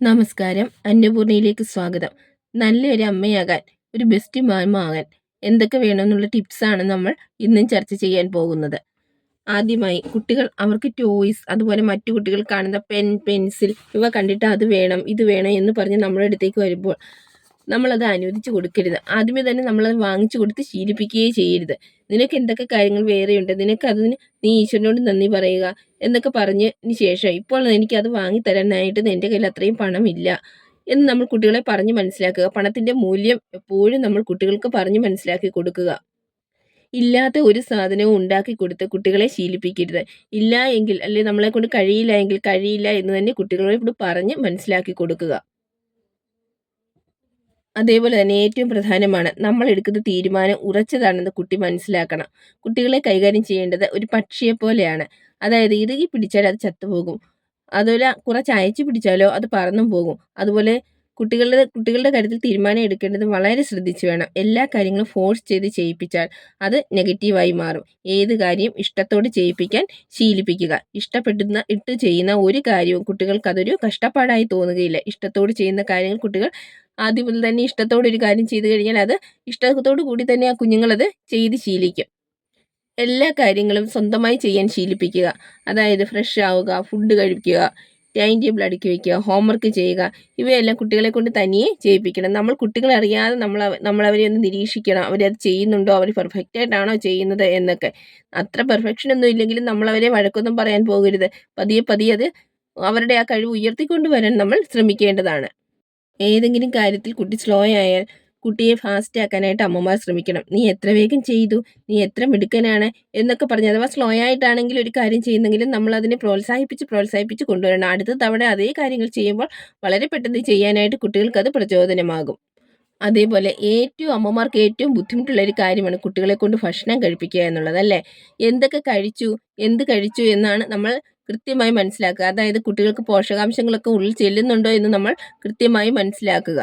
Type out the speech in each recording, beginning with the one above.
നമസ്കാരം. അന്നപൂർണയിലേക്ക് സ്വാഗതം. നല്ലൊരു അമ്മയാകാൻ ഒരു ബെസ്റ്റ് മാമ ആകാൻ എന്തൊക്കെ വേണമെന്നുള്ള ടിപ്സാണ് നമ്മൾ ഇന്നും ചർച്ച ചെയ്യാൻ പോകുന്നത്. ആദ്യമായി കുട്ടികൾ അവർക്ക് ടോയ്സ് അതുപോലെ മറ്റു കുട്ടികൾ കാണുന്ന പെൻ പെൻസിൽ ഇവ കണ്ടിട്ട് അത് വേണം ഇത് വേണം എന്ന് പറഞ്ഞ് നമ്മുടെ അടുത്തേക്ക് വരുമ്പോൾ നമ്മളത് അനുവദിച്ചു കൊടുക്കരുത്. ആദ്യമേ തന്നെ നമ്മളത് വാങ്ങിച്ചു കൊടുത്ത് ശീലിപ്പിക്കുകയേ ചെയ്യരുത്. നിനക്ക് എന്തൊക്കെ കാര്യങ്ങൾ വേറെയുണ്ട്? നിനക്ക് അതിന് നീ ഈശ്വരനോട് നന്ദി പറയുക എന്നൊക്കെ പറഞ്ഞതിന് ശേഷം ഇപ്പോൾ എനിക്കത് വാങ്ങി തരാനായിട്ട് എന്റെ കയ്യിൽ അത്രയും പണമില്ല എന്ന് നമ്മൾ കുട്ടികളെ പറഞ്ഞ് മനസ്സിലാക്കുക. പണത്തിന്റെ മൂല്യം എപ്പോഴും നമ്മൾ കുട്ടികൾക്ക് പറഞ്ഞ് മനസ്സിലാക്കി കൊടുക്കുക. ഇല്ലാത്ത ഒരു സാധനവും ഉണ്ടാക്കി കൊടുത്ത് കുട്ടികളെ ശീലിപ്പിക്കരുത്. ഇല്ല എങ്കിൽ അല്ലെങ്കിൽ നമ്മളെ കൊണ്ട് കഴിയില്ല എങ്കിൽ കഴിയില്ല എന്ന് തന്നെ കുട്ടികളോട് പറഞ്ഞ് മനസ്സിലാക്കി കൊടുക്കുക. അതേപോലെ തന്നെ ഏറ്റവും പ്രധാനമാണ് നമ്മൾ എടുക്കുന്ന തീരുമാനം ഉറച്ചതാണെന്ന് കുട്ടി മനസ്സിലാക്കണം. കുട്ടികളെ കൈകാര്യം ചെയ്യേണ്ടത് ഒരു പക്ഷിയെ പോലെയാണ്. അതായത് ഇറുകി പിടിച്ചാൽ അത് ചത്തുപോകും. അതുപോലെ കുറച്ച് അയച്ചു പിടിച്ചാലോ അത് പറന്നും പോകും. അതുപോലെ കുട്ടികളുടെ കുട്ടികളുടെ കാര്യത്തിൽ തീരുമാനം എടുക്കേണ്ടത് വളരെ ശ്രദ്ധിച്ചു വേണം. എല്ലാ കാര്യങ്ങളും ഫോഴ്സ് ചെയ്ത് ചെയ്യിപ്പിച്ചാൽ അത് നെഗറ്റീവായി മാറും. ഏത് കാര്യം ഇഷ്ടത്തോട് ചെയ്യിപ്പിക്കാൻ ശീലിപ്പിക്കുക. ഇഷ്ടപ്പെടുന്ന ഇട്ട് ചെയ്യുന്ന ഒരു കാര്യവും കുട്ടികൾക്ക് അതൊരു കഷ്ടപ്പാടായി തോന്നുകയില്ല. ഇഷ്ടത്തോട് ചെയ്യുന്ന കാര്യങ്ങൾ കുട്ടികൾ ആദ്യം മുതൽ തന്നെ ഇഷ്ടത്തോടെ ഒരു കാര്യം ചെയ്തു കഴിഞ്ഞാൽ അത് ഇഷ്ടത്തോടു കൂടി തന്നെ ആ കുഞ്ഞുങ്ങളത് ചെയ്ത് ശീലിക്കും. എല്ലാ കാര്യങ്ങളും സ്വന്തമായി ചെയ്യാൻ ശീലിപ്പിക്കുക. അതായത് ഫ്രഷ് ആവുക ഫുഡ് കഴിക്കുക ടൈം ടേബിൾ അടുക്കി വയ്ക്കുക ഹോംവർക്ക് ചെയ്യുക ഇവയെല്ലാം കുട്ടികളെ കൊണ്ട് തനിയെ ചെയ്യിപ്പിക്കണം. നമ്മൾ കുട്ടികളെ അറിയാതെ നമ്മൾ നമ്മളവരെ ഒന്ന് നിരീക്ഷിക്കണം. അവരത് ചെയ്യുന്നുണ്ടോ? അവർ പെർഫെക്റ്റ് ആയിട്ടാണോ ചെയ്യുന്നത് എന്നൊക്കെ. അത്ര പെർഫെക്ഷൻ ഒന്നും ഇല്ലെങ്കിലും നമ്മളവരെ വഴക്കൊന്നും പറയാൻ പോകരുത്. പതിയെ പതിയെ അത് അവരുടെ ആ കഴിവ് ഉയർത്തിക്കൊണ്ട് വരാൻ നമ്മൾ ശ്രമിക്കേണ്ടതാണ്. ഏതെങ്കിലും കാര്യത്തിൽ കുട്ടി സ്ലോ ആയാൽ കുട്ടിയെ ഫാസ്റ്റ് ആക്കാനായിട്ട് അമ്മമാർ ശ്രമിക്കണം. നീ എത്ര വേഗം ചെയ്തു? നീ എത്ര മിടുക്കനാണ്? എന്നൊക്കെ പറഞ്ഞ് അഥവാ സ്ലോ ആയിട്ടാണെങ്കിൽ ഒരു കാര്യം ചെയ്യുന്നെങ്കിലും നമ്മൾ അതിനെ പ്രോത്സാഹിപ്പിച്ച് പ്രോത്സാഹിപ്പിച്ച് കൊണ്ടുവരണം. അടുത്ത തവണ അതേ കാര്യങ്ങൾ ചെയ്യുമ്പോൾ വളരെ പെട്ടെന്ന് ചെയ്യാനായിട്ട് കുട്ടികൾക്ക് അത് പ്രചോദനമാകും. അതേപോലെ ഏറ്റവും അമ്മമാർക്ക് ഏറ്റവും ബുദ്ധിമുട്ടുള്ള ഒരു കാര്യമാണ് കുട്ടികളെ കൊണ്ട് ഭക്ഷണം കഴിപ്പിക്കുക എന്നുള്ളത് അല്ലേ? എന്തൊക്കെ കഴിച്ചു? എന്ത് കഴിച്ചു? എന്നാണ് നമ്മൾ കൃത്യമായി മനസ്സിലാക്കുക. അതായത് കുട്ടികൾക്ക് പോഷകാംശങ്ങളൊക്കെ ഉള്ളിൽ ചെല്ലുന്നുണ്ടോ എന്ന് നമ്മൾ കൃത്യമായി മനസ്സിലാക്കുക.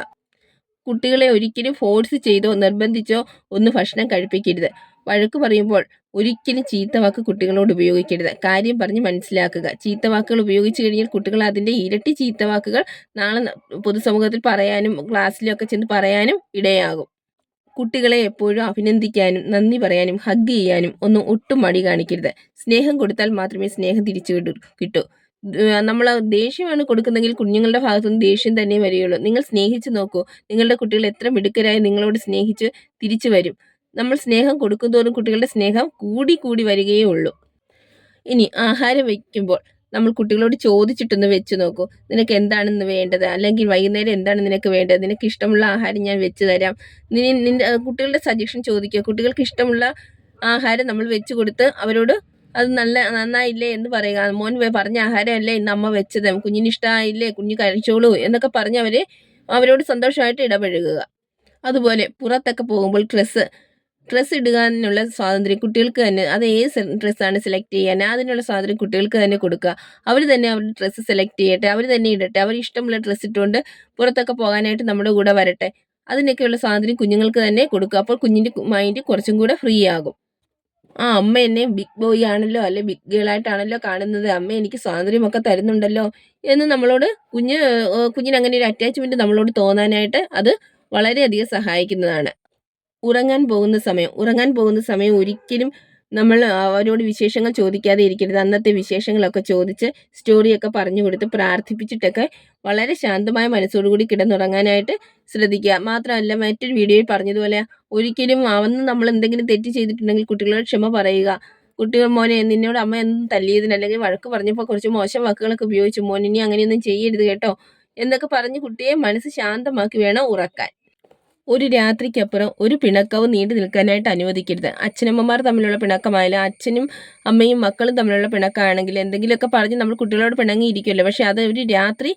കുട്ടികളെ ഒരിക്കലും ഫോഴ്സ് ചെയ്തോ നിർബന്ധിച്ചോ ഒന്ന് ഭക്ഷണം കഴിപ്പിക്കരുത്. വഴക്ക് പറയുമ്പോൾ ഒരിക്കലും ചീത്തവാക്ക് കുട്ടികളോട് ഉപയോഗിക്കരുത്. കാര്യം പറഞ്ഞ് മനസ്സിലാക്കുക. ചീത്തവാക്കുകൾ ഉപയോഗിച്ച് കഴിഞ്ഞാൽ കുട്ടികൾ അതിന്റെ ഇരട്ടി ചീത്തവാക്കുകൾ നാളെ പൊതുസമൂഹത്തിൽ പറയാനും ക്ലാസ്സിലൊക്കെ ചെന്ന് പറയാനും ഇടയാകും. കുട്ടികളെ എപ്പോഴും അഭിനന്ദിക്കാനും നന്ദി പറയാനും ഹഗ് ചെയ്യാനും ഒന്നും ഒട്ടും മടി കാണിക്കരുത്. സ്നേഹം കൊടുത്താൽ മാത്രമേ സ്നേഹം തിരിച്ചു കിട്ടൂ നമ്മൾ ദേഷ്യമാണ് കൊടുക്കുന്നതെങ്കിൽ കുഞ്ഞുങ്ങളുടെ ഭാഗത്തുനിന്ന് ദേഷ്യം തന്നെ വരികയുള്ളൂ. നിങ്ങൾ സ്നേഹിച്ച് നോക്കൂ. നിങ്ങളുടെ കുട്ടികൾ എത്ര മിടുക്കരായി നിങ്ങളോട് സ്നേഹിച്ച് തിരിച്ചു വരും. നമ്മൾ സ്നേഹം കൊടുക്കുന്തോറും കുട്ടികളുടെ സ്നേഹം കൂടി കൂടി വരികയേ ഉള്ളൂ. ഇനി ആഹാരം വയ്ക്കുമ്പോൾ നമ്മൾ കുട്ടികളോട് ചോദിച്ചിട്ടൊന്ന് വെച്ച് നോക്കൂ. നിനക്ക് എന്താണെന്ന് വേണ്ടത്? അല്ലെങ്കിൽ വൈകുന്നേരം എന്താണ് നിനക്ക് വേണ്ടത്? നിനക്ക് ഇഷ്ടമുള്ള ആഹാരം ഞാൻ വെച്ച് തരാം. നീ നിന്റെ കുട്ടികളുടെ സജഷൻ ചോദിക്കുക. കുട്ടികൾക്ക് ഇഷ്ടമുള്ള ആഹാരം നമ്മൾ വെച്ച് കൊടുത്ത് അവരോട് അത് നല്ല നന്നായില്ലേ എന്ന് പറയുക. മോൻ പറഞ്ഞ ആഹാരമല്ലേ ഇന്ന് അമ്മ വെച്ചത്? കുഞ്ഞിന് ഇഷ്ടമായില്ലേ കുഞ്ഞ് കഴിച്ചോളൂ എന്നൊക്കെ പറഞ്ഞ് അവരെ അവരോട് സന്തോഷമായിട്ട് ഇടപഴകുക. അതുപോലെ പുറത്തൊക്കെ പോകുമ്പോൾ ഡ്രസ്സ് ഡ്രസ്സ് ഇടുകാനുള്ള സ്വാതന്ത്ര്യം കുട്ടികൾക്ക് തന്നെ അത് ഏത് ഡ്രസ്സാണ് സെലക്ട് ചെയ്യാൻ അതിനുള്ള സ്വാതന്ത്ര്യം കുട്ടികൾക്ക് തന്നെ കൊടുക്കുക. അവർ തന്നെ അവരുടെ ഡ്രസ്സ് സെലക്ട് ചെയ്യട്ടെ അവർ തന്നെ ഇടട്ടെ അവർ ഇഷ്ടമുള്ള ഡ്രസ്സ് ഇട്ടുകൊണ്ട് പുറത്തൊക്കെ പോകാനായിട്ട് നമ്മുടെ കൂടെ വരട്ടെ. അതിനൊക്കെയുള്ള സ്വാതന്ത്ര്യം കുഞ്ഞുങ്ങൾക്ക് തന്നെ കൊടുക്കുക. അപ്പോൾ കുഞ്ഞിന്റെ മൈൻഡ് കുറച്ചും കൂടെ ഫ്രീ ആകും. ആ അമ്മ എന്നെ ബിഗ് ബോയ് ആണല്ലോ അല്ലെ ബിഗ് ഗേൾ ആയിട്ടാണല്ലോ കാണുന്നത്. അമ്മ എനിക്ക് സ്വാതന്ത്ര്യമൊക്കെ തരുന്നുണ്ടല്ലോ എന്ന് നമ്മളോട് കുഞ്ഞ് കുഞ്ഞിന് അങ്ങനെ ഒരു അറ്റാച്ച്മെന്റ് നമ്മളോട് തോന്നാനായിട്ട് അത് വളരെയധികം സഹായിക്കുന്നതാണ്. ഉറങ്ങാൻ പോകുന്ന സമയം ഉറങ്ങാൻ പോകുന്ന സമയം ഒരിക്കലും നമ്മൾ അവരോട് വിശേഷങ്ങൾ ചോദിക്കാതെ ഇരിക്കരുത്. അന്നത്തെ വിശേഷങ്ങളൊക്കെ ചോദിച്ച് സ്റ്റോറിയൊക്കെ പറഞ്ഞു കൊടുത്ത് പ്രാർത്ഥിപ്പിച്ചിട്ടൊക്കെ വളരെ ശാന്തമായ മനസ്സോടുകൂടി കിടന്നുറങ്ങാനായിട്ട് ശ്രദ്ധിക്കുക. മാത്രമല്ല മറ്റൊരു വീഡിയോയിൽ പറഞ്ഞതുപോലെ ഒരിക്കലും അവന്ന് നമ്മൾ എന്തെങ്കിലും തെറ്റ് ചെയ്തിട്ടുണ്ടെങ്കിൽ കുട്ടികളോട് ക്ഷമ പറയുക. കുട്ടികൾ മോനെ നിന്നോട് അമ്മ എന്തും തല്ലിയതിന് അല്ലെങ്കിൽ വഴക്ക് പറഞ്ഞപ്പോൾ കുറച്ച് മോശം വാക്കുകളൊക്കെ ഉപയോഗിച്ചു. മോൻ ഇനി അങ്ങനെയൊന്നും ചെയ്യരുത് കേട്ടോ എന്നൊക്കെ പറഞ്ഞ് കുട്ടിയെ മനസ്സ് ശാന്തമാക്കി വേണം ഉറക്കാൻ. ഒരു രാത്രിക്കപ്പുറം ഒരു പിണക്കവും നീണ്ടു നിൽക്കാനായിട്ട് അനുവദിക്കരുത്. അച്ഛനമ്മമാർ തമ്മിലുള്ള പിണക്കമായാലും അച്ഛനും അമ്മയും മക്കളും തമ്മിലുള്ള പിണക്കമാണെങ്കിൽ എന്തെങ്കിലുമൊക്കെ പറഞ്ഞ് നമ്മൾ കുട്ടികളോട് പിണങ്ങിയിരിക്കുമല്ലോ. പക്ഷേ അത് ഒരു രാത്രി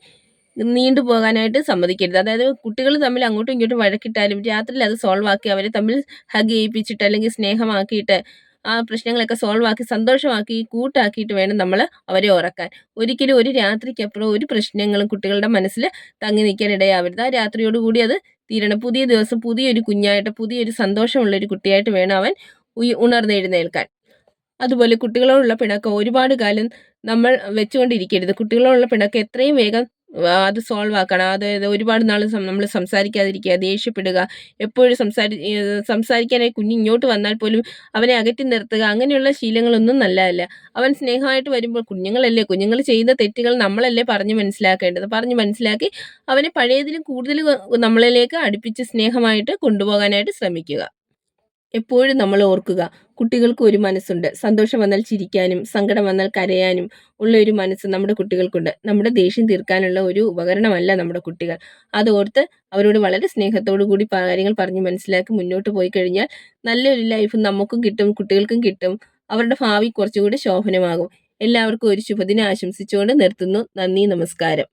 നീണ്ടു പോകാനായിട്ട് സമ്മതിക്കരുത്. അതായത് കുട്ടികൾ തമ്മിൽ അങ്ങോട്ടും ഇങ്ങോട്ടും വഴക്കിട്ടാലും രാത്രിയിൽ അത് സോൾവ് ആക്കി അവരെ തമ്മിൽ ഹഗ് ചെയ്യിപ്പിച്ചിട്ട് അല്ലെങ്കിൽ സ്നേഹമാക്കിയിട്ട് ആ പ്രശ്നങ്ങളൊക്കെ സോൾവ് ആക്കി സന്തോഷമാക്കി കൂട്ടാക്കിയിട്ട് വേണം നമ്മൾ അവരെ ഉറക്കാൻ. ഒരിക്കലും ഒരു രാത്രിക്കപ്പുറം ഒരു പ്രശ്നങ്ങളും കുട്ടികളുടെ മനസ്സിൽ തങ്ങി നിൽക്കാൻ ഇടയാവരുത് ആ രാത്രിയോടുകൂടി അത് തീരണം. പുതിയ ദിവസം പുതിയൊരു കുഞ്ഞായിട്ട് പുതിയൊരു സന്തോഷമുള്ള ഒരു കുട്ടിയായിട്ട് വേണം അവൻ ഉണർന്നെഴുന്നേൽക്കാൻ. അതുപോലെ കുട്ടികളോടുള്ള പിണക്കം ഒരുപാട് കാലം നമ്മൾ വെച്ചുകൊണ്ടിരിക്കരുത്. കുട്ടികളോടുള്ള പിണക്കം എത്രയും വേഗം അത് സോൾവ് ആക്കണം. അതായത് ഒരുപാട് നാൾ നമ്മൾ സംസാരിക്കാതിരിക്കുക ദേഷ്യപ്പെടുക എപ്പോഴും സംസാരി സംസാരിക്കാനായി കുഞ്ഞ് ഇങ്ങോട്ട് വന്നാൽ പോലും അവനെ അകറ്റി നിർത്തുക അങ്ങനെയുള്ള ശീലങ്ങളൊന്നും നല്ലതല്ല. അവൻ സ്നേഹമായിട്ട് വരുമ്പോൾ കുഞ്ഞുങ്ങളല്ലേ? കുഞ്ഞുങ്ങൾ ചെയ്യുന്ന തെറ്റുകൾ നമ്മളല്ലേ പറഞ്ഞ് മനസ്സിലാക്കേണ്ടത്? പറഞ്ഞ് മനസ്സിലാക്കി അവനെ പഴയതിലും കൂടുതൽ നമ്മളിലേക്ക് അടുപ്പിച്ച് സ്നേഹമായിട്ട് കൊണ്ടുപോകാനായിട്ട് ശ്രമിക്കുക. എപ്പോഴും നമ്മൾ ഓർക്കുക കുട്ടികൾക്ക് ഒരു മനസ്സുണ്ട്. സന്തോഷം വന്നാൽ ചിരിക്കാനും സങ്കടം വന്നാൽ കരയാനും ഉള്ള ഒരു മനസ്സ് നമ്മുടെ കുട്ടികൾക്കുണ്ട്. നമ്മുടെ ദേഷ്യം തീർക്കാനുള്ള ഒരു ഉപകരണമല്ല നമ്മുടെ കുട്ടികൾ. അതോർത്ത് അവരോട് വളരെ സ്നേഹത്തോടു കൂടി കാര്യങ്ങൾ പറഞ്ഞ് മനസ്സിലാക്കി മുന്നോട്ട് പോയി കഴിഞ്ഞാൽ നല്ലൊരു ലൈഫ് നമുക്കും കിട്ടും കുട്ടികൾക്കും കിട്ടും. അവരുടെ ഭാവി കുറച്ചുകൂടി ശോഭനമാകും. എല്ലാവർക്കും ഒരു ശുഭദിനം ആശംസിച്ചുകൊണ്ട് നിർത്തുന്നു. നന്ദി നമസ്കാരം.